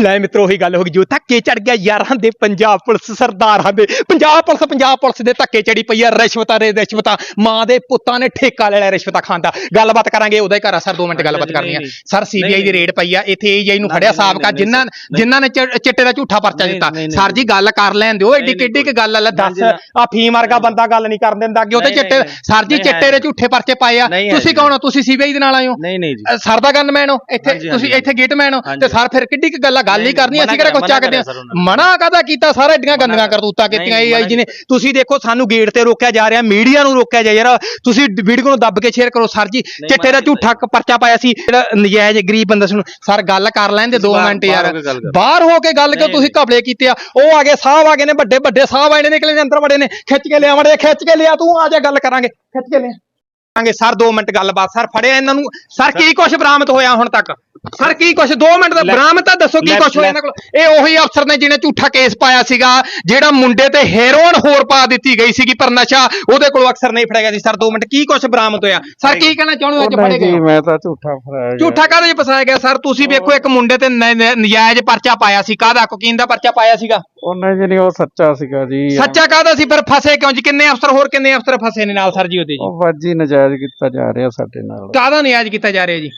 ਲੈ ਮਿੱਤਰੋ ਉਹੀ ਗੱਲ ਹੋ ਗਈ। ਜੋ ਧੱਕੇ ਚੜ ਗਿਆ ਯਾਰਾਂ ਦੇ ਪੰਜਾਬ ਪੁਲਿਸ ਸਰਦਾਰਾਂ ਦੇ। ਪੰਜਾਬ ਪੁਲਿਸ ਪੰਜਾਬ ਪੁਲਿਸ ਦੇ ਧੱਕੇ ਚੜੀ ਪਈ ਆ ਰਿਸ਼ਵਤਾਂ ਦੇ ਰਿਸ਼ਵਤਾਂ। ਮਾਂ ਦੇ ਪੁੱਤਾਂ ਨੇ ਠੇਕਾ ਲੈ ਲਿਆ ਰਿਸ਼ਵਤਾਂ ਖਾਣ ਦਾ। ਗੱਲਬਾਤ ਕਰਾਂਗੇ ਉਹਦਾ ਹੀ ਘਰ ਆ ਸਰ 2 ਮਿੰਟ ਗੱਲਬਾਤ ਕਰਨੀ ਆ। ਸਰ ਸੀਬੀਆਈ ਦੀ ਰੇਡ ਪਈ ਆ ਇੱਥੇ ਏਜੀਆਈ ਨੂੰ ਫੜਿਆ ਸਾਬਕਾ ਜਿਨ੍ਹਾਂ ਜਿਨ੍ਹਾਂ ਨੇ ਚਿੱਟੇ ਦਾ ਝੂਠਾ ਪਰਚਾ ਦਿੱਤਾ। ਸਰ ਜੀ ਗੱਲ ਕਰ ਲੈਣ ਦਿਓ ਏਡੀ ਕਿੱਡੀ ਕਿ ਗੱਲ ਲੈ ਦੱਸ ਆ ਫੀਮ ਵਰਗਾ ਬੰਦਾ ਗੱਲ ਨਹੀਂ ਕਰਨ ਦਿੰਦਾ ਕਿ ਉਹਦੇ ਚਿੱਟੇ ਸਰ ਜੀ ਚਿੱਟੇ ਦੇ ਝੂਠੇ ਪਰਚੇ ਪਾਏ ਆ। ਤੁਸੀਂ। ਕੌਣ ਹੋ? ਤੁਸੀਂ ਸੀਬੀਆਈ ਦੇ ਨਾਲ ਆਏ ਹੋ? ਨਹੀਂ ਨਹੀਂ ਜੀ। ਸਰ ਦਾ ਗਨਮੈਨ ਹੋ? ਇੱਥੇ ਤੁਸੀਂ ਇੱਥੇ ਗੇਟਮੈਨ ਹੋ। ਤੇ ਸਰ ਫਿਰ ਕਿੱਡੀ ਕੁ ਗੱਲ ਆ? ਗੱਲ ਹੀ ਕਰਨੀ ਅਸੀਂ ਕਿਹੜਾ ਕੁਝ ਚੱਕਦੇ ਮਨਾ ਕਾਦਾ ਕੀਤਾ? ਸਾਰਾ ਏਡੀਆਂ ਗੰਦੀਆਂ ਕਰਤੂਤਾਂ ਕੀਤੀਆਂ ਏਆਈ ਜੀ ਨੇ ਤੁਸੀਂ ਦੇਖੋ ਸਾਨੂੰ ਗੇਟ ਤੇ ਰੋਕਿਆ ਜਾ ਰਿਹਾ ਮੀਡੀਆ ਨੂੰ ਰੋਕਿਆ ਜਾ ਯਾਰ ਤੁਸੀਂ ਵੀਡੀਓ ਨੂੰ ਦੱਬ ਕੇ ਸ਼ੇਅਰ ਕਰੋ ਸਰ ਜੀ। ਚਿੱਟੇ ਦਾ ਝੂਠਾ ਪਰਚਾ ਪਾਇਆ ਸੀ। ਜਿਹੜਾ ਨਜਾਇਜ਼ ਗਰੀਬ ਬੰਦਾ ਸੁਣ ਸਰ ਗੱਲ ਕਰ ਲੈਂਦੇ 2 ਬਾਹਰ- ਮਿੰਟ ਯਾਰ। ਬਾਹਰ ਹੋ ਕੇ ਗੱਲ ਕਰੋ। ਤੁਸੀਂ ਘਪਲੇ ਕੀਤੇ ਆ? ਉਹ ਆ ਗਏ ਸਾਹਿਬ ਆ ਗਏ ਨੇ ਵੱਡੇ ਵੱਡੇ ਸਾਹਿਬ ਆਏ ਨੇ ਨਿਕਲੇ ਨੇ ਅੰਦਰ ਵੜੇ ਨੇ। ਖਿੱਚ ਕੇ ਲਿਆ ਵੜੇ ਖਿੱਚ ਕੇ ਲਿਆ ਤੂੰ ਆ ਜਾ ਗੱਲ ਕਰਾਂਗੇ। ਖਿੱਚ ਕੇ ਲਿਆ। ਕਰਾਂਗੇ। ਸਰ 2 ਮਿੰਟ ਗੱਲਬਾਤ ਸਰ ਫੜਿਆ ਇਹਨਾਂ ਨੂੰ। ਸਰ ਕੀ ਕੁਝ ਬਰਾਮਦ ਹੋਇਆ ਹੁਣ ਤੱਕ? ਸਰ ਕੀ ਕੁਝ 2 ਮਿੰਟ ਦਾ ਬਰਾਮਦ ਤਾਂ ਦੱਸੋ ਕੀ ਕੁਝ ਹੋਇਆ ਇਹਨਾਂ ਕੋਲ? ਇਹ ਉਹੀ ਅਫਸਰ ਨੇ ਜਿਹਨੇ ਝੂਠਾ ਕੇਸ ਪਾਇਆ ਸੀਗਾ ਜਿਹੜਾ ਮੁੰਡੇ ਤੇ ਹੈਰੋਇਨ ਹੋਰ ਪਾ ਦਿੱਤੀ ਗਈ ਸੀਗੀ ਪਰ ਨਸ਼ਾ ਉਹਦੇ ਕੋਲੋਂ ਅਕਸਰ ਨਹੀਂ ਫੜਿਆ ਗਿਆ ਸੀ। ਸਰ 2 ਮਿੰਟ ਕੀ ਕੁਝ ਬਰਾਮਦ ਹੋਇਆ? ਸਰ ਕੀ ਕਹਿਣਾ ਚਾਹੁੰਦੇ ਹੋ? ਅੱਜ ਫੜੇ ਗਏ? ਮੈਂ ਤਾਂ ਝੂਠਾ ਫਰਾਇਆ ਗਿਆ। ਝੂਠਾ ਕਾਹਦੇ ਫਸਾਇਆ ਗਿਆ? ਸਰ ਤੁਸੀਂ ਵੇਖੋ ਇੱਕ ਮੁੰਡੇ ਤੇ ਨਜਾਇਜ਼ ਪਰਚਾ ਪਾਇਆ ਸੀ। ਕਾਹਦਾ ਕੋਕੀਨ ਦਾ ਪਰਚਾ ਪਾਇਆ ਸੀਗਾ? ਉਹਨਾਂ ਜੀ ਨਹੀਂ ਉਹ ਸੱਚਾ ਸੀਗਾ ਜੀ। ਸੱਚਾ ਕਾਹਦਾ ਸੀ? ਫਿਰ ਫਸੇ ਕਿਉਂ ਜੀ? ਕਿੰਨੇ ਅਫਸਰ ਹੋਰ ਕਿੰਨੇ ਅਫਸਰ ਫਸੇ ਨੇ ਨਾਲ ਸਰ ਜੀ ਉਹਦੇ ਜੀ? ਉਹ ਬਾਜੀ ਨਜਾਇਜ਼ ਕੀਤਾ ਜਾ ਰਿਹਾ ਸਾਡੇ ਨਾਲ। ਕਾਹਦਾ ਨਜਾਇਜ਼ ਕੀਤਾ ਜਾ ਰਿਹਾ ਜੀ?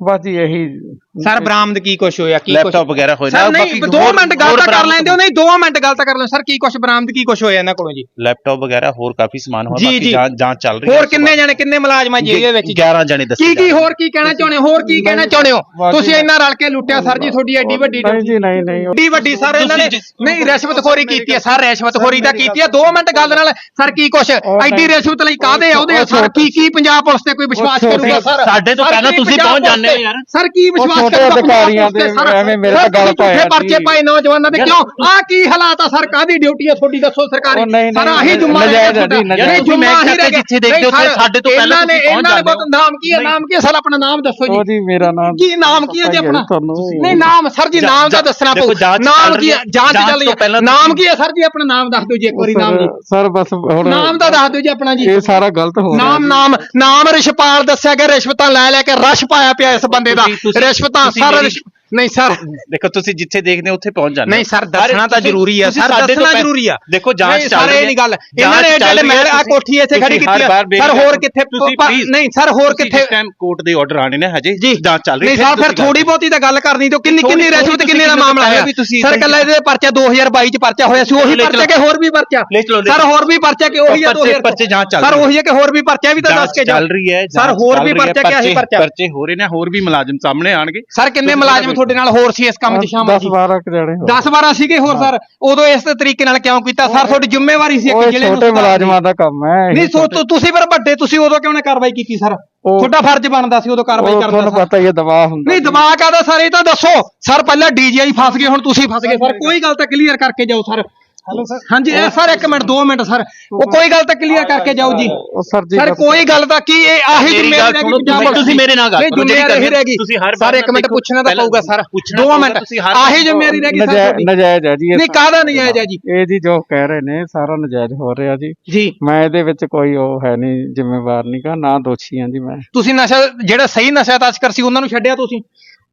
ਬਸ ਜੀ ਇਹੀ ਸਰ ਬਰਾਮਦ ਕੀ ਕੁਛ ਹੋਇਆ ਕੀ ਕੁਛ ਲੈਪਟਾਪ ਵਗੈਰਾ ਹੋਇਆ ਸਰ ਨਹੀਂ 2 ਮਿੰਟ ਗੱਲ ਤਾਂ ਕਰ ਲੈਂਦੇ ਹੋ ਨਹੀਂ 2 ਮਿੰਟ ਗੱਲ ਤਾਂ ਕਰ ਲੈਂਦੇ ਸਰ ਕੀ ਕੁਛ ਬਰਾਮਦ ਕੀ ਕੁਛ ਹੋਇਆ ਇਹਨਾਂ ਕੋਲੋਂ ਜੀ? ਲੈਪਟਾਪ ਵਗੈਰਾ ਹੋਰ ਕਾਫੀ ਸਮਾਨ ਹੋਇਆ। ਬਾਕੀ ਜਾਂਚ ਜਾਂਚ ਚੱਲ ਰਹੀ ਹੋਰ ਕਿੰਨੇ ਜਣੇ ਕਿੰਨੇ ਮੁਲਾਜ਼ਮ ਜੀ ਇਹਦੇ ਵਿੱਚ ਜੀ? 11 ਜਣੇ ਦੱਸੇ ਕੀ ਕੀ। ਹੋਰ ਕੀ ਕਹਿਣਾ ਚਾਹੁੰਦੇ ਹੋ? ਹੋਰ ਕੀ ਕਹਿਣਾ ਚਾਹੁੰਦੇ ਹੋ? ਤੁਸੀਂ ਇੰਨਾ ਰਲ ਕੇ ਲੁੱਟਿਆ ਸਰ ਜੀ ਤੁਹਾਡੀ ਐਡੀ ਵੱਡੀ ਨਹੀਂ ਜੀ ਨਹੀਂ ਨਹੀਂ। ਏਡੀ ਵੱਡੀ ਸਰ ਇਹਨਾਂ ਨੇ ਨਹੀਂ ਰਿਸ਼ਵਤਖੋਰੀ ਕੀਤੀ ਹੈ ਸਰ ਰਿਸ਼ਵਤਖੋਰੀ ਤਾਂ ਕੀਤੀ ਹੈ। 2 ਮਿੰਟ ਗੱਲ ਨਾਲ ਸਰ ਕੀ ਕੁਛ? ਐਡੀ ਰਿਸ਼ਵਤ ਲਈ ਕਾਦੇ ਆਉਦੇ ਆ? ਸਰ ਕੀ ਕੀ ਪੰਜਾਬ ਪੁਲਿਸ ਤੇ ਕੋਈ ਵਿਸ਼ਵਾਸ ਕਰੂਗਾ ਸਰ? ਸਾਡੇ ਤੋਂ ਪਹਿਲਾਂ ਤੁਸੀਂ ਪਹੁੰਚ ਜਾਂਦੇ ਹੋ ਯਾਰ। ਸਰ ਕੀ ਵਿਸ਼ਵਾਸ ਛੋਟੇ ਅਧਿਕਾਰੀਆਂ ਦੇ? ਐਵੇਂ ਮੇਰੇ ਤਾਂ ਗੱਲ ਪਾਇਆ ਪਰਚੇ ਜੀ। ਪਾਏ ਨੌਜਵਾਨਾਂ ਦੇ ਕਿਉਂ? ਆ ਕੀ ਹਾਲਾਤ ਆ ਸਰ? ਕਾਦੀ ਡਿਊਟੀ ਆ ਤੁਹਾਡੀ? ਦੱਸੋ ਸਰਕਾਰੀ। ਸਰ ਨਹੀਂ, ਆਹੀ ਜੁਮਾ ਨਜਾਇਜ਼ ਆ ਜੀ, ਨਹੀਂ ਨਜਾਇਜ਼। ਜੁਮਾ ਮੈਂ ਹੀ ਰਹਿ ਜਿੱਥੇ ਦੇਖਦੇ ਹੋ ਉੱਥੇ ਸਾਡੇ ਤੋਂ ਪਹਿਲਾਂ ਇਹਨਾਂ ਨੇ ਤੁਸੀਂ ਪਹੁੰਚ ਇਹਨਾਂ ਨੇ ਜਾਂਦੇ ਬਹੁਤ ਨਾਮ ਕੀ ਹੈ ਨਾਮ ਕੀ ਹੈ? ਸਰ ਆਪਣਾ ਨਾਮ ਦੱਸੋ ਉਹ ਜੀ। ਜੀ ਮੇਰਾ ਨਾਮ ਕੀ ਨਾਮ ਕੀ ਹੈ ਜੀ ਹੀ ਆਪਣਾ? ਨਹੀਂ ਨਾਮ ਸਰ ਜੀ ਨਾਮ ਤਾਂ ਜਾਂ- ਦੱਸਣਾ ਪਊ। ਨਾਮ ਕੀ ਹੈ? ਹੈ। ਜਾਂਚ ਚੱਲ ਰਹੀ ਹੈ। ਨਾਮ ਕੀ ਹੈ ਸਰ ਜੀ? ਆਪਣਾ ਨਾਮ ਦੱਸ ਦਿਓ ਜੀ ਇੱਕ ਵਾਰੀ ਨਾਮ ਜੀ। ਸਰ- ਬਸ ਹੁਣ ਨਾਮ ਤਾਂ ਦੱਸ ਦਿਓ ਜੀ ਆਪਣਾ ਜੀ। ਇਹ ਸਾਰਾ ਗਲਤ ਹੋ ਰਿਹਾ ਨਾਮ। ਨਾਮ ਨਾਮ ਰਿਸ਼ਪਾਲ ਦੱਸਿਆ ਗਿਆ ਰਿਸ਼ਵਤਾਂ ਲੈ ਲੈ ਕੇ ਰਸ਼ ਪਾਇਆ ਪਿਆ ਇਸ ਬੰਦੇ ਦਾ ਰਿਸ਼ਵਤਾਂ ਤੁਸੀਂ ਸਾਰਾ ਮੇਰੀ- ਰਿਸ਼- ਨਹੀਂ ਸਰ। ਦੇਖੋ ਤੁਸੀਂ ਜਿੱਥੇ ਦੇਖਦੇ ਹੋ ਉੱਥੇ ਪਹੁੰਚ ਜਾਂਦੇ ਨਹੀਂ ਸਰ ਦੱਸਣਾ ਤਾਂ ਜ਼ਰੂਰੀ ਆ। ਸਰ ਦੱਸਣਾ ਜ਼ਰੂਰੀ ਆ। ਦੇਖੋ ਜਾਂਚ ਚੱਲ ਸਰ ਰਹੀ ਇਹ ਹੈ। ਨਹੀਂ ਗੱਲ। ਇਹਨਾਂ ਨੇ ਜਿਹੜੇ ਮਹਿਲ ਆ ਕੋਠੀ ਇੱਥੇ ਖੜੀ ਕੀਤੀ ਆ। ਸਰ ਹੋਰ ਕਿੱਥੇ ਨਹੀਂ ਸਰ ਹੋਰ ਕਿੱਥੇ ਟਾਈਮ ਕੋਰਟ ਦੇ ਆਰਡਰ ਆਣੇ ਨੇ ਹਜੇ ਜੀ। ਜਾਂਚ ਚੱਲ ਰਹੀ ਨਹੀਂ ਸਰ ਫਿਰ ਥੋੜੀ ਬਹੁਤੀ ਤਾਂ ਗੱਲ ਕਰਨੀ ਤੇ ਕਿੰਨੀ ਕਿੰਨੀ ਰਿਸ਼ਵਤ ਕਿੰਨੇ ਦਾ ਮਾਮਲਾ ਤੁਸੀਂ ਸਰ ਕੱਲਾ ਇਹਦੇ ਪਰਚਾ 2022 ਚ ਪਰਚਾ ਹੋਇਆ ਸੀ ਉਹੀ ਪਰਚਾ ਕਿ ਹੋਰ ਵੀ ਪਰਚਾ? ਸਰ। ਹੋਰ ਵੀ ਪਰਚਾ ਕਿ ਉਹੀ ਆ ਪਰਚੇ- 2000 ਪਰਚੇ ਜਾਂਚ ਚੱਲ ਸਰ ਰਹੀ ਹੈ। ਉਹੀ ਹੈ ਕਿ ਹੋਰ ਵੀ ਪਰਚਾ ਵੀ ਤਾਂ ਦੱਸ ਕੇ ਚੱਲ ਰਹੀ ਹੈ ਸਰ ਹੋਰ ਵੀ ਹੈ, ਪਰਚਾ ਕਿ ਆਹੀ ਪਰਚਾ ਪਰਚੇ? ਹੋ ਰਹੇ ਨੇ ਹੋਰ ਵੀ ਮੁਲਾਜ਼ਮ ਸਾਹਮਣੇ ਆਣਗੇ ਸਰ ਕਿੰਨੇ ਮੁਲਾਜ਼ਮ ਤੁਹਾਡੇ ਨਾਲ ਹੋਰ ਸੀ ਇਸ ਕੰਮ 'ਚ ਸ਼ਾਮਲ 10 ਸੀ 12 ਕੁ ਜਣੇ ਹੋ 10 12 ਸੀਗੇ ਹੋਰ ਸਰ? ਉਦੋਂ ਇਸ ਤਰੀਕੇ ਨਾਲ ਕਿਉਂ ਕੀਤਾ? ਸਰ ਤੁਹਾਡੀ ਜ਼ਿੰਮੇਵਾਰੀ ਸੀ ਇੱਕ ਜ਼ਿਲ੍ਹੇ ਨੂੰ ਛੋਟੇ। ਮੁਲਾਜ਼ਮਾਂ ਦਾ। ਕੰਮ ਹੈ ਨਹੀਂ ਸੋ ਤੁਸੀਂ ਪਰ ਵੱਡੇ ਤੁਸੀਂ ਉਦੋਂ ਕਿਉਂ ਨਾ ਕਾਰਵਾਈ ਕੀਤੀ ਸਰ? ਤੁਹਾਡਾ ਫਰਜ਼ ਬਣਦਾ ਸੀ ਉਦੋਂ ਕਾਰਵਾਈ ਕਰਦਾ ਤੁਹਾਨੂੰ ਪਤਾ ਹੀ ਹੈ ਦਬਾਅ ਹੁੰਦਾ ਨਹੀਂ ਜੀ। ਦਿਮਾਗ ਆਦਾ ਸਰ? ਇਹ ਤਾਂ ਦੱਸੋ। ਸਰ ਪਹਿਲਾਂ ਡੀਜੀਆਈ ਫਸ ਗਏ ਹੁਣ ਤੁਸੀਂ ਫਸ ਗਏ। ਸਰ ਕੋਈ ਗੱਲ ਤਾਂ ਕਲੀਅਰ ਕਰਕੇ ਜਾਓ ਸਰ। ਹੈਲੋ ਸਰ ਹਾਂਜੀ ਇਹ ਸਰ ਇੱਕ ਮਿੰਟ 2 ਮਿੰਟ ਸਰ। ਉਹ ਕੋਈ ਗੱਲ ਤਾਂ ਕਲੀਅਰ ਕਰਕੇ ਜਾਓ ਜੀ। ਸਰ ਜੀ ਸਰ ਬਸ- ਕੋਈ ਗੱਲ ਤਾਂ ਕੀ ਇਹ ਆਹੀ ਮੇਰੀ ਜ਼ਿੰਮੇਵਾਰੀ ਗਈ ਪੰਜਾਬ ਤੁਸੀਂ- ਮੇਰੇ ਨਾਲ ਗੱਲ ਕਰੋ, ਜਿਹੜੀ ਰਹਿ ਗਈ। ਤੁਸੀਂ ਹਰ ਸਰ ਵਾਰ ਇੱਕ ਮਿੰਟ ਦੇਖੋ, ਪੁੱਛਣਾ ਤਾਂ ਪਊਗਾ ਸਰ। ਪੁੱਛਣਾ 2 ਪਊਗਾ, ਮਿੰਟ ਆਹੀ ਵਾਰ ਜ਼ਿੰਮੇਵਾਰੀ ਰਹਿ ਗਈ ਸਰ ਨਜਾਇਜ਼ ਹੈ ਜੀ ਨਹੀਂ ਕਾਹਦਾ ਨਜਾਇਜ਼ ਹੈ ਜੀ? ਇਹ ਜੀ ਜੋ ਕਹਿ ਰਹੇ ਨੇ ਸਾਰਾ ਨਜਾਇਜ਼ ਹੋ ਰਿਹਾ ਜੀ। ਜੀ। ਮੈਂ ਇਹਦੇ ਵਿੱਚ ਕੋਈ ਉਹ ਹੈ ਨਹੀਂ ਜ਼ਿੰਮੇਵਾਰ ਨਹੀਂ ਗਾ ਨਾ ਦੋਸ਼ੀ ਹਾਂ ਜੀ ਮੈਂ। ਤੁਸੀਂ ਨਸ਼ਾ ਜਿਹੜਾ ਸਹੀ ਨਸ਼ਾ ਤਸਕਰ ਸੀ ਉਹਨਾਂ ਨੂੰ ਛੱਡਿਆ ਤੁਸੀਂ?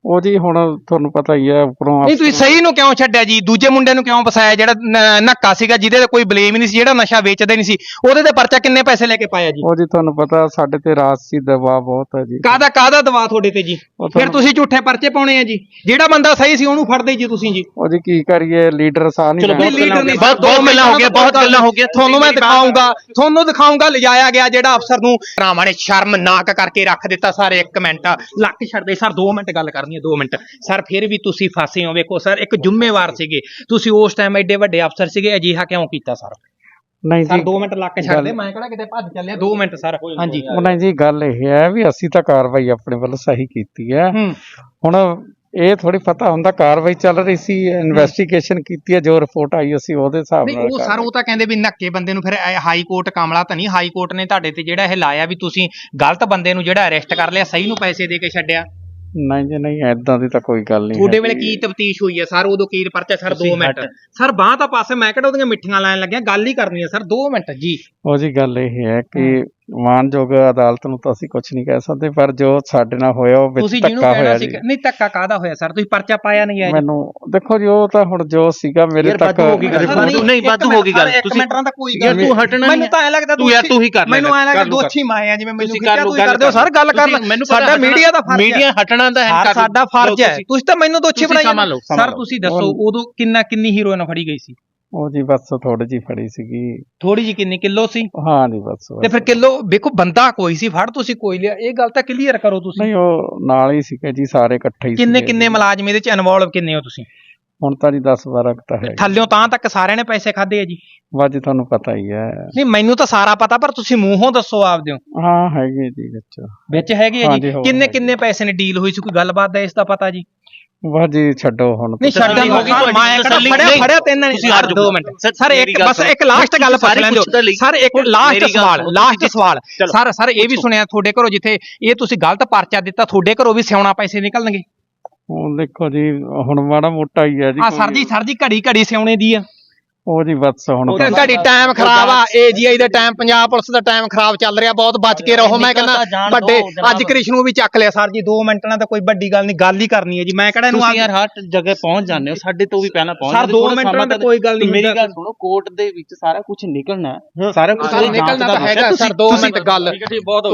ਉਹ ਜੀ ਹੁਣ ਤੁਹਾਨੂੰ ਪਤਾ ਹੀ ਹੈ ਉੱਪਰੋਂ ਨਹੀਂ ਤੁਸੀਂ ਸਹੀ ਨੂੰ ਕਿਉਂ ਛੱਡਿਆ ਜੀ? ਦੂਜੇ ਮੁੰਡੇ ਨੂੰ ਕਿਉਂ ਫਸਾਇਆ? ਜਿਹੜਾ ਨ- ਨੱਕਾ ਸੀਗਾ ਜਿਹਦੇ ਤੇ ਕੋਈ ਬਲੇਮ ਨਹੀਂ ਸੀ ਜਿਹੜਾ ਨਸ਼ਾ ਵੇਚਦਾ ਨਹੀਂ ਸੀ ਉਹਦੇ ਤੇ ਪਰਚਾ ਕਿੰਨੇ ਪੈਸੇ ਲੈ ਕੇ ਪਾਇਆ ਜੀ? ਉਹ ਜੀ ਤੁਹਾਨੂੰ ਪਤਾ ਸਾਡੇ ਤੇ ਰਾਜਸੀ ਦਬਾਅ ਬਹੁਤ ਹੈ ਜੀ। ਕਾਹਦਾ ਕਾਹਦਾ ਦਵਾ ਤੁਹਾਡੇ ਤੇ ਜੀ? ਉਹ ਫਿਰ ਤੁਹਾਨੂੰ- ਤੁਸੀਂ ਝੂਠੇ ਪਰਚੇ ਪਾਉਣੇ ਆ ਜੀ। ਜਿਹੜਾ ਬੰਦਾ ਸਹੀ ਸੀ ਉਹਨੂੰ ਫੜਦੇ ਜੀ ਤੁਸੀਂ ਜੀ। ਉਹ ਜੀ ਕੀ ਕਰੀਏ ਲੀਡਰ ਸਾਹ ਨਹੀਂ ਚਲੋ ਲੈਂਦੇ। ਬਹੁਤ ਲੀਡਰ ਗੱਲਾਂ ਨਹੀਂ ਹੋ ਬਹੁਤ ਦੋ ਗੱਲਾਂ ਹੋ ਗਈਆਂ, ਬਹੁਤ ਗੱਲਾਂ ਹੋ ਗਈਆਂ। ਤੁਹਾਨੂੰ ਮੈਂ ਦਿਖਾਉਂਗਾ ਤੁਹਾਨੂੰ ਦਿਖਾਉਂਗਾ ਲਿਜਾਇਆ ਗਿਆ ਜਿਹੜਾ ਅਫਸਰ ਨੂੰ। ਭਰਾਵਾਂ ਨੇ ਸ਼ਰਮਨਾਕ ਕਰਕੇ ਰੱਖ ਦਿੱਤਾ ਸਾਰੇ ਇੱਕ ਮਿੰਟ। ਲੱਕ ਛੱਡਦੇ ਸਰ 2 ਮਿੰਟ ਗੱਲ ਕਰਨੀ। ਹੈ 2 ਮਿੰਟ। ਸਰ ਫਿਰ ਵੀ ਤੁਸੀਂ ਫਾਸੇ ਹੋ। ਵੇਖੋ ਸਰ ਇੱਕ ਜ਼ਿੰਮੇਵਾਰ ਸੀਗੇ। ਤੁਸੀਂ ਉਸ ਟਾਈਮ ਐਡੇ ਵੱਡੇ ਅਫਸਰ ਸੀਗੇ ਅਜੀਹਾ ਕਿਉਂ ਕੀਤਾ ਸਰ? ਨਹੀਂ ਸਰ ਜੀ 2 ਮਿੰਟ ਲੱਕ ਛੱਡ ਦੇ ਮੈਂ ਕਿਹੜਾ ਕਿਤੇ ਭੱਜ ਚੱਲਿਆ। 2 ਮਿੰਟ ਸਰ। ਹਾਂਜੀ। ਨਹੀਂ ਜੀ ਗੱਲ ਇਹ ਹੈ ਵੀ ਅਸੀਂ ਤਾਂ ਕਾਰਵਾਈ ਆਪਣੇ ਵੱਲੋਂ ਸਹੀ ਕੀਤੀ ਹੈ। ਹੁਣ ਇਹ ਥੋੜੀ ਪਤਾ ਹੁੰਦਾ ਕਾਰਵਾਈ ਚੱਲ ਰਹੀ ਸੀ ਇਨਵੈਸਟੀਗੇਸ਼ਨ ਕੀਤੀ ਹੈ ਜੋ ਰਿਪੋਰਟ ਆਈ ਅਸੀਂ ਉਹਦੇ ਹਿਸਾਬ ਨਹੀਂ ਨਾਲ ਉਹ ਸਰ ਉਹ ਤਾਂ ਕਹਿੰਦੇ ਵੀ ਨੱਕੇ ਬੰਦੇ ਨੂੰ ਫਿਰ ਹਾਈ ਕੋਰਟ ਕਾਮਲਾ ਤਾਂ ਨਹੀਂ ਹਾਈ ਕੋਰਟ ਨੇ ਤੁਹਾਡੇ ਤੇ ਜਿਹੜਾ ਇਹ ਲਾਇਆ ਵੀ ਤੁਸੀਂ ਗਲਤ ਬੰਦੇ ਨੂੰ ਜਿਹੜਾ ਅਰੈਸਟ ਕਰ ਲਿਆ ਸਹੀ ਨੂੰ ਪੈਸੇ ਦੇ ਕੇ ਛੱਡਿਆ। ਨਹੀਂ ਜੀ ਨਹੀਂ ਐਦਾਂ ਦੀ ਤਾਂ ਕੋਈ ਗੱਲ ਨਹੀਂ ਤੁਹਾਡੇ। ਵੇਲੇ ਕੀ ਤਫਤੀਸ਼ ਹੋਈ ਹੈ? ਸਰ ਉਦੋਂ ਕੀ ਪਰਚਾ? ਸਰ 2 ਤੁਸੀਂ ਮਿੰਟ। ਸਰ ਬਾਹ ਤਾਂ ਪਾਸੇ ਮੈਂ ਕਿਹੜਾ ਉਹਦੀਆਂ ਮਿੱਠੀਆਂ ਲੈਣ ਲੱਗਿਆ? ਗੱਲ ਹੀ ਕਰਨੀ ਹੈ। ਸਰ 2 ਮਿੰਟ ਜੀ। ਉਹ ਜੀ ਗੱਲ ਇਹ ਹੈ ਕਿ ਮਾਨਯੋਗ ਅਦਾਲਤ ਨੂੰ ਤਾਂ ਅਸੀਂ ਕੁਝ ਨਹੀਂ ਕਹਿ ਸਕਦੇ ਪਰ ਜੋ ਸਾਡੇ ਨਾਲ ਹੋਇਆ ਉਹ ਵਿੱਚ ਤੁਸੀਂ ਜਿਹਨੂੰ ਧੱਕਾ ਕਹਿਣਾ ਹੋਇਆ ਸੀ ਜੀ। ਨਹੀਂ ਧੱਕਾ ਕਾਹਦਾ ਹੋਇਆ ਸਰ? ਤੁਸੀਂ ਪਰਚਾ ਪਾਇਆ ਨਹੀਂ ਹੈ ਮੈਨੂੰ ਦੇਖੋ ਜੀ ਉਹ ਤਾਂ ਹੁਣ ਜੋ ਸੀਗਾ ਮੇਰੇ ਤੱਕ ਨਹੀਂ, ਵਾਧੂ ਹੋ ਗਈ ਗੱਲ। ਤੁਸੀਂ- ਮਿੰਟ ਤਾਂ ਕੋਈ ਯਾਰ ਗੱਲ ਤੂੰ ਹਟਣਾ ਮੈਨੂੰ ਤਾਂ ਐ ਲੱਗਦਾ ਤੂੰ ਯਾਰ ਤੂੰ ਹੀ ਕਰ ਲੈ। ਮੈਨੂੰ ਐ ਲੱਗਦਾ ਕਰ ਲੂ, ਕਰ। ਦੋਛੀ ਮਾਏ ਆ ਜਿਵੇਂ ਮੈਨੂੰ ਤੁਸੀਂ ਗੱਲ ਕਰਦੇ ਹੋ। ਸਰ ਗੱਲ ਕਰ ਮੈਨੂੰ ਸਾਡਾ ਮੀਡੀਆ ਦਾ ਫਰਜ਼ ਹੈ। ਮੀਡੀਆ ਹਟਣਾ ਤਾਂ। ਹੈ। ਸਾਡਾ ਫਰਜ਼ ਹੈ। ਤੁਸੀਂ- ਤਾਂ ਮੈਨੂੰ ਦੋਛੀ ਤੁਸੀਂ ਬਣਾਈ ਸਰ। ਤੁਸੀਂ ਦੱਸੋ ਉਦੋਂ ਕਿੰਨਾ ਕਿੰਨੀ ਹੀਰੋਇਨ ਫੜੀ ਗਈ ਸੀ? ਉਹ ਜੀ ਬਸ ਥੋੜੀ ਜੀ ਫੜੀ ਸੀਗੀ। ਥੋੜੀ ਜੀ ਕਿੰਨੀ ਕਿਲੋ ਸੀ? ਹਾਂ ਜੀ ਬਸ ਤੇ ਫਿਰ ਕਿਲੋ ਵੇਖੋ ਬੰਦਾ ਕੋਈ ਸੀ ਫੜ ਤੁਸੀਂ ਕੋਈ ਲਿਆ ਇਹ ਗੱਲ ਤਾਂ ਕਲੀਅਰ ਕਰੋ ਤੁਸੀਂ। ਨਹੀਂ ਉਹ ਨਾਲ ਹੀ ਸੀਗੇ ਜੀ ਸਾਰੇ ਇਕੱਠੇ ਹੀ ਕਿੰਨੇ ਸੀਗੇ ਕਿੰਨੇ। ਮੁਲਾਜ਼ਮ ਇਹਦੇ ਚ ਇਨਵੋਲਵ ਕਿੰਨੇ ਹੋ ਤੁਸੀਂ? ਹੁਣ ਤਾਂ ਜੀ 10 12 ਤਾਂ ਹੈ। ਥੱਲਿਓਂ ਤਾਂ ਤੱਕ ਸਾਰਿਆਂ ਨੇ ਪੈਸੇ ਖਾਦੇ ਆ ਜੀ। ਬਾਜੀ ਤੁਹਾਨੂੰ ਪਤਾ ਹੀ ਹੈ। ਨਹੀਂ ਮੈਨੂੰ ਤਾਂ ਸਾਰਾ ਪਤਾ ਪਰ ਤੁਸੀਂ ਮੂੰਹੋਂ ਦੱਸੋ ਆਪਦੇ ਹਾਂ। ਹੈਗੇ ਜੀ ਵਿੱਚ। ਵਿੱਚ ਹੈਗੇ ਆ ਹਾਂਜੀ, ਜੀ ਹੋਰ ਕਿੰਨੇ ਹੈਗੇ। ਕਿੰਨੇ ਪੈਸੇ ਨੇ? ਡੀਲ ਹੋਈ ਸੀ ਕੋਈ ਗੱਲਬਾਤ ਦਾ ਇਸ ਦਾ ਪਤਾ ਜੀ? ਬਾਜੀ ਛੱਡੋ ਹੁਣ ਨਹੀਂ ਛੱਡਣ ਹੋ ਗਈ ਤੁਹਾਡੀ, ਮੈਂ ਕਿਹੜਾ ਤਸੱਲੀ ਫੜਿਆ ਨਹੀਂ। ਫੜਿਆ ਤੇ ਇਹਨਾਂ ਨੇ ਤੁਸੀਂ ਸਰ ਹਟ ਦੋ ਜਾਓ। ਮਿੰਟ ਸਰ, ਮੇਰੀ ਇੱਕ ਗੱਲ ਬਸ ਸੁਣੋ। ਇੱਕ ਲਾਸਟ ਗੱਲ ਪੁੱਛ ਸਾਰੀ ਲੈਣ ਦਿਓ ਪੁੱਛਣ ਲਈ। ਸਰ ਇੱਕ ਮੇਰੀ ਲਾਸਟ ਗੱਲ ਸਵਾਲ ਸੁਣੋ। ਲਾਸਟ ਸਵਾਲ ਚਲੋ। ਸਰ ਸਰ ਇਹ ਵੀ। ਸੁਣਿਆ ਤੁਹਾਡੇ ਘਰੋਂ ਜਿੱਥੇ ਇਹ ਤੁਸੀਂ ਗਲਤ ਪਰਚਾ ਦਿੱਤਾ ਤੁਹਾਡੇ ਘਰੋਂ ਵੀ ਸਿਆਉਣਾ ਪੈਸੇ ਨਿਕਲਣਗੇ ਹੁਣ ਦੇਖੋ ਜੀ ਹੁਣ ਮਾੜਾ ਮੋਟਾ ਹੀ ਹੈ ਜੀ ਆ ਕੋਈ- ਸਰ ਜੀ ਸਰ ਜੀ ਘੜੀ ਘੜੀ ਸਿਆਉਣੇ ਦੀ ਆ ਉਹ ਜੀ ਬਸ ਹੁਣ ਉਹ ਤਾਂ- ਘੜੀ ਟਾਈਮ ਖਰਾਬ ਆ ਏਜੀਆਈ ਦਾ ਟਾਈਮ ਪੰਜਾਬ ਪੁਲਿਸ ਦਾ ਟਾਈਮ ਖਰਾਬ ਚੱਲ ਰਿਹਾ ਬਹੁਤ ਬਚ ਕੇ ਰਹੋ। ਮੈਂ ਕਹਿੰਦਾ ਵੱਡੇ ਅੱਜ ਕ੍ਰਿਸ਼ਨ ਨੂੰ ਵੀ ਚੱਕ ਲਿਆ ਸਰ ਜੀ 2 ਮਿੰਟ ਨਾਲ ਤਾਂ ਕੋਈ ਵੱਡੀ ਗੱਲ ਨਹੀਂ ਗੱਲ ਹੀ ਕਰਨੀ ਹੈ ਜੀ। ਮੈਂ ਕਿਹੜਾ ਇਹਨੂੰ ਤੁਸੀਂ ਯਾਰ ਹਰ ਜਗ੍ਹਾ ਪਹੁੰਚ ਜਾਂਦੇ ਹੋ ਸਾਡੇ ਤੋਂ ਵੀ ਪਹਿਲਾਂ ਪਹੁੰਚ ਸਰ ਜਾਂਦੇ, 2 ਥੋੜ੍ਹਾ ਮਿੰਟਾਂ ਦਾ ਤਾਂ- ਕੋਈ ਗੱਲ ਨਹੀਂ ਮੇਰੀ। ਗੱਲ ਸੁਣੋ ਕੋਰਟ ਦੇ ਵਿੱਚ ਸਾਰਾ ਕੁਝ ਨਿਕਲਣਾ ਹੈ। ਸਾਰਾ ਕੁਝ ਸਰ ਨਿਕਲਣਾ ਤਾਂ ਹੈਗਾ ਸਰ 2 ਮਿੰਟ ਗੱਲ।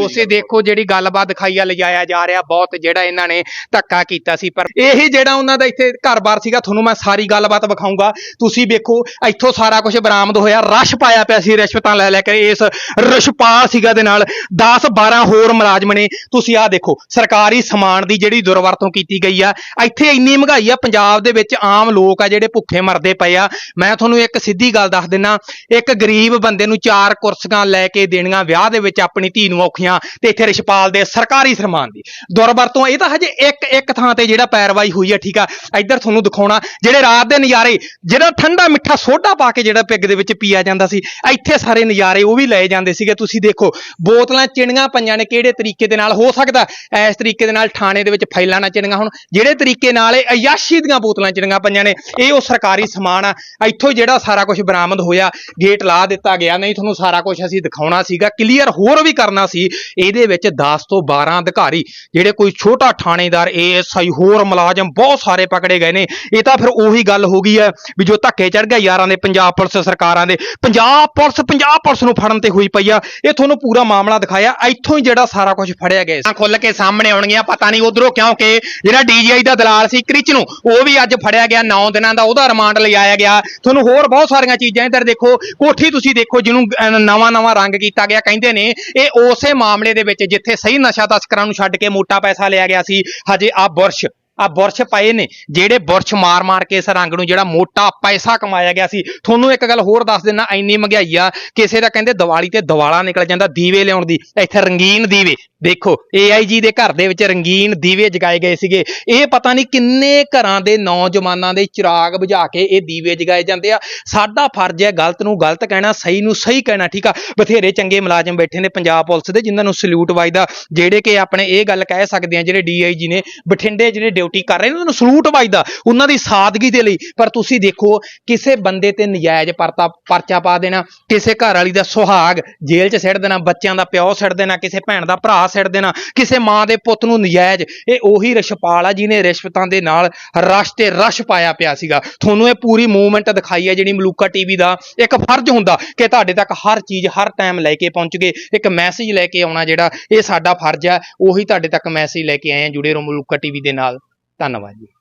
ਤੁਸੀਂ ਦੇਖੋ ਜਿਹੜੀ ਗੱਲਬਾਤ ਦਿਖਾਈਆ ਲਿਜਾਇਆ ਜਾ ਰਿਹਾ ਬਹੁਤ ਜਿਹੜਾ ਇਹਨਾਂ ਨੇ ਧੱਕਾ ਕੀਤਾ ਸੀ। ਪਰ ਇਹੀ ਜਿਹੜਾ ਉਹਨਾਂ ਦਾ ਇੱਥੇ ਘਰ-ਬਾਰ ਸੀਗਾ ਤੁਹਾਨੂੰ ਮੈਂ ਸਾਰੀ ਗੱਲਬਾਤ ਵਿਖਾਊਂਗਾ। ਤੁਸੀਂ ਵੇਖੋ ਇੱਥੋਂ ਇੱਥੋਂ ਸਾਰਾ ਕੁਝ ਬਰਾਮਦ ਹੋਇਆ, ਰਸ਼ ਪਾਇਆ ਪਿਆ ਸੀ ਰਿਸ਼ਵਤਾਂ ਲੈ ਲੈ ਕੇ, ਇਸ ਰਸ਼ਪਾਲ ਸੀਗਾ ਦੇ ਨਾਲ 10 12 ਹੋਰ ਮੁਲਾਜ਼ਮ ਨੇ। ਤੁਸੀਂ ਆਹ ਦੇਖੋ, ਸਰਕਾਰੀ ਸਮਾਨ ਦੀ ਜਿਹੜੀ ਦੁਰਵਰਤੋਂ ਕੀਤੀ ਗਈ ਆ, ਇੱਥੇ ਇੰਨੀ ਮਹਿੰਗਾਈ ਆ, ਪੰਜਾਬ ਦੇ ਵਿੱਚ ਆਮ ਲੋਕ ਆ ਜਿਹੜੇ ਭੁੱਖੇ ਮਰਦੇ ਪਏ ਆ। ਮੈਂ ਤੁਹਾਨੂੰ ਇੱਕ ਸਿੱਧੀ ਗੱਲ ਦੱਸ ਦਿੰਨਾ, ਇੱਕ ਗਰੀਬ ਬੰਦੇ ਨੂੰ ਚਾਰ ਕੁਰਸੀਆਂ ਲੈ ਕੇ ਦੇਣੀਆਂ, ਵਿਆਹ ਦੇ ਵਿੱਚ ਆਪਣੀ ਧੀ ਨੂੰ ਔਖੀਆਂ, ਤੇ ਇੱਥੇ ਰਿਸ਼ਪਾਲ ਦੇ ਸਰਕਾਰੀ ਸਮਾਨ ਦੀ। ਦੁਰਵਰਤੋਂ, ਇਹ ਤਾਂ ਹਜੇ ਇੱਕ ਇੱਕ ਥਾਂ ਤੇ ਜਿਹੜਾ ਪੈਰਵਾਈ ਹੋਈ ਹੈ ਠੀਕ ਆ। ਇੱਧਰ ਤੁਹਾਨੂੰ ਦਿਖਾਉਣਾ, ਜਿਹੜੇ ਰਾਤ ਦੇ ਨਜ਼ਾਰੇ, ਜਿਹੜਾ ਠੰਡਾ ਮਿੱਠਾ ਸੋਡਾ ਪਾ ਕੇ ਜਿਹੜਾ ਪਿੱਗ ਦੇ ਵਿੱਚ ਪੀਆ ਜਾਂਦਾ ਸੀ, ਇੱਥੇ ਸਾਰੇ ਨਜ਼ਾਰੇ ਉਹ ਵੀ ਲਏ ਜਾਂਦੇ ਸੀਗੇ। ਤੁਸੀਂ ਦੇਖੋ, ਬੋਤਲਾਂ ਚਿਣੀਆਂ ਪਈਆਂ ਨੇ, ਕਿਹੜੇ ਤਰੀਕੇ ਦੇ ਨਾਲ? ਹੋ ਸਕਦਾ ਇਸ ਤਰੀਕੇ ਦੇ ਨਾਲ ਥਾਣੇ ਦੇ ਵਿੱਚ ਫਾਈਲਾਂ ਨਾ ਚਿਣੀਆਂ ਹੁਣ। ਜਿਹੜੇ ਤਰੀਕੇ ਨਾਲ ਇਹ ਅਯਾਸ਼ੀ ਦੀਆਂ ਬੋਤਲਾਂ ਚਿਣੀਆਂ ਪਈਆਂ ਨੇ, ਇਹ ਉਹ ਸਰਕਾਰੀ ਸਮਾਨ ਆ। ਇੱਥੋਂ ਜਿਹੜਾ ਸਾਰਾ ਕੁਝ ਬਰਾਮਦ ਹੋਇਆ ਗੇਟ ਲਾ ਦਿੱਤਾ ਗਿਆ। ਨਹੀਂ, ਤੁਹਾਨੂੰ ਸਾਰਾ ਕੁਝ ਅਸੀਂ ਦਿਖਾਉਣਾ ਸੀਗਾ। ਕਲੀਅਰ ਹੋਰ ਵੀ ਕਰਨਾ ਸੀ। ਇਹਦੇ ਵਿੱਚ 10 ਤੋਂ 12 ਅਧਿਕਾਰੀ, ਜਿਹੜੇ ਕੋਈ ਛੋਟਾ ਥਾਣੇਦਾਰ ਏਐਸਆਈ ਹੋਰ ਮੁਲਾਜ਼ਮ ਬਹੁਤ ਸਾਰੇ ਪਕੜੇ ਗਏ ਨੇ। ਇਹ ਤਾਂ ਫਿਰ ਉਹੀ ਗੱਲ ਹੋ ਗਈ ਹੈ ਵੀ ਜੋ ਧੱਕੇ ਚੜ ਗਿਆ, ਯਾਰਾਂ ਦੇ ਪੰਜਾਬ ਪੁਲਿਸ ਸਰਕਾਰਾਂ ਦੇ। ਪੰਜਾਬ ਪੁਲਿਸ ਪੰਜਾਬ ਪੁਲਿਸ ਨੂੰ ਫੜਨ ਤੇ ਹੋਈ ਪਈ ਆ। ਇਹ ਤੁਹਾਨੂੰ ਪੂਰਾ ਮਾਮਲਾ ਦਿਖਾਇਆ। ਇੱਥੋਂ ਹੀ ਜਿਹੜਾ ਸਾਰਾ ਕੁਝ ਫੜਿਆ ਗਿਆ। ਖੁੱਲ ਕੇ ਸਾਹਮਣੇ ਆਉਣਗੀਆਂ। ਪਤਾ ਨਹੀਂ ਉਧਰੋਂ ਕਿਉਂਕਿ ਜਿਹੜਾ ਡੀਜੀਆਈ ਦਾ ਦਲਾਲ ਸੀ, ਕ੍ਰਿਚ ਨੂੰ, ਉਹ ਵੀ ਅੱਜ ਫੜਿਆ ਗਿਆ। 9 ਦਿਨਾਂ ਦਾ ਉਹਦਾ ਰਿਮਾਂਡ ਲਿਆਇਆ ਗਿਆ। ਤੁਹਾਨੂੰ ਹੋਰ ਬਹੁਤ ਸਾਰੀਆਂ ਚੀਜ਼ਾਂ ਇੱਧਰ ਦੇਖੋ। ਕੋਠੀ ਤੁਸੀਂ ਦੇਖੋ, ਜਿਹਨੂੰ ਨਵਾਂ ਨਵਾਂ ਰੰਗ ਕੀਤਾ ਗਿਆ। ਕਹਿੰਦੇ ਨੇ, ਇਹ ਉਸੇ ਮਾਮਲੇ ਦੇ ਵਿੱਚ ਜਿੱਥੇ ਸਹੀ ਨਸ਼ਾ ਤਸਕਰਾਂ ਨੂੰ ਛੱਡ ਕੇ ਮੋਟਾ ਪੈਸਾ ਲਿਆ ਗਿਆ ਸੀ, ਹਜੇ ਆ ਬੁਰਸ਼। ਆ ਬੁਰਸ਼ ਪਏ ਨੇ, ਜਿਹੜੇ ਬੁਰਸ਼ ਮਾਰ-ਮਾਰ ਕੇ ਇਸ ਰੰਗ ਨੂੰ ਜਿਹੜਾ ਮੋਟਾ ਪੈਸਾ ਕਮਾਇਆ ਗਿਆ ਸੀ। ਤੁਹਾਨੂੰ ਇੱਕ ਗੱਲ ਹੋਰ ਦੱਸ ਦਿੰਦਾ ਇੰਨੀ ਮਹਿੰਗਾਈ ਆ, ਕਿਸੇ ਦਾ ਕਹਿੰਦੇ ਦੀਵਾਲੀ ਤੇ ਦਿਵਾਲਾ ਨਿਕਲ ਜਾਂਦਾ ਦੀਵੇ ਲਿਆਉਣ ਦੀ, ਇੱਥੇ ਰੰਗੀਨ ਦੀਵੇ। ਦੇਖੋ AIG ਦੇ ਘਰ ਦੇ ਵਿੱਚ ਰੰਗੀਨ ਦੀਵੇ ਜਗਾਏ ਗਏ ਸੀਗੇ। ਇਹ ਪਤਾ ਨਹੀਂ ਕਿੰਨੇ ਘਰਾਂ ਦੇ ਨੌਜਵਾਨਾਂ ਦੇ ਚਿਰਾਗ ਬੁਝਾ ਕੇ ਇਹ ਦੀਵੇ ਜਗਾਏ ਜਾਂਦੇ ਆ। ਸਾਡਾ ਫਰਜ਼ ਹੈ ਗਲਤ ਨੂੰ ਗਲਤ ਕਹਿਣਾ, ਸਹੀ ਨੂੰ ਸਹੀ ਕਹਿਣਾ, ਠੀਕ ਆ? ਬਥੇਰੇ ਚੰਗੇ ਮੁਲਾਜ਼ਮ ਬੈਠੇ ਨੇ ਪੰਜਾਬ ਪੁਲਿਸ ਦੇ, ਜਿਨ੍ਹਾਂ ਨੂੰ ਸਲੂਟ ਵੱਜਦਾ ਜਿਹੜੇ ਕਿ ਆਪਣੇ ਇਹ ਗੱਲ ਕਹਿ ਸਕਦੇ ਆ, ਜਿਹੜੇ DIG ਨੇ, ਬਠਿੰਡੇ ਜਿਹੜੇ ਡਿਊਟੀ ਕਰ ਰਹੇ ਨੇ, ਉਹਨਾਂ ਨੂੰ ਸਲੂਟ ਵੱਜਦਾ ਉਹਨਾਂ ਦੀ ਸਾਦਗੀ ਦੇ ਲਈ। ਪਰ ਤੁਸੀਂ ਦੇਖੋ, ਕਿਸੇ ਬੰਦੇ ਤੇ ਨਜਾਇਜ਼ ਪਰਤਾ, ਪਰਚਾ ਪਾ ਦੇਣਾ, ਕਿਸੇ ਘਰ ਵਾਲੀ ਦਾ ਸੁਹਾਗ ਜੇਲ੍ਹ 'ਚ ਸਿੱਟ ਦੇਣਾ, ਬੱਚਿਆਂ ਦਾ ਪਿਓ ਸਿੱਟ ਦੇਣਾ, ਕਿਸੇ ਭੈਣ ਦਾ ਭਰਾ ਸਿੱਟ ਦੇਣਾ, ਕਿਸੇ ਮਾਂ ਦੇ ਪੁੱਤ ਨੂੰ ਨਜਾਇਜ਼। ਇਹ ਉਹੀ ਰਿਸ਼ਪਾਲ ਆ ਜਿਹਨੇ ਰਿਸ਼ਵਤਾਂ ਦੇ ਨਾਲ ਰਸ਼ ਤੇ ਰਸ਼ ਪਾਇਆ ਪਿਆ ਸੀਗਾ। ਤੁਹਾਨੂੰ ਇਹ ਪੂਰੀ ਮੂਵਮੈਂਟ ਦਿਖਾਈ ਹੈ ਜਿਹੜੀ ਮਲੂਕਾ ਟੀਵੀ ਦਾ ਇੱਕ ਫਰਜ਼ ਹੁੰਦਾ ਕਿ ਤੁਹਾਡੇ ਤੱਕ ਹਰ ਚੀਜ਼, ਹਰ ਟਾਈਮ ਲੈ ਕੇ ਪਹੁੰਚ ਗਏ। ਇੱਕ ਮੈਸੇਜ ਲੈ ਕੇ ਆਉਣਾ ਜਿਹੜਾ ਇਹ ਸਾਡਾ ਫਰਜ਼ ਹੈ, ਉਹੀ ਤੁਹਾਡੇ ਤੱਕ ਮੈਸੇਜ ਲੈ ਕੇ ਆਏ ਆ ਜੁੜੇ ਰਹੋ ਮਲੂਕਾ ਟੀਵੀ ਦੇ ਨਾਲ। ਧੰਨਵਾਦ ਜੀ।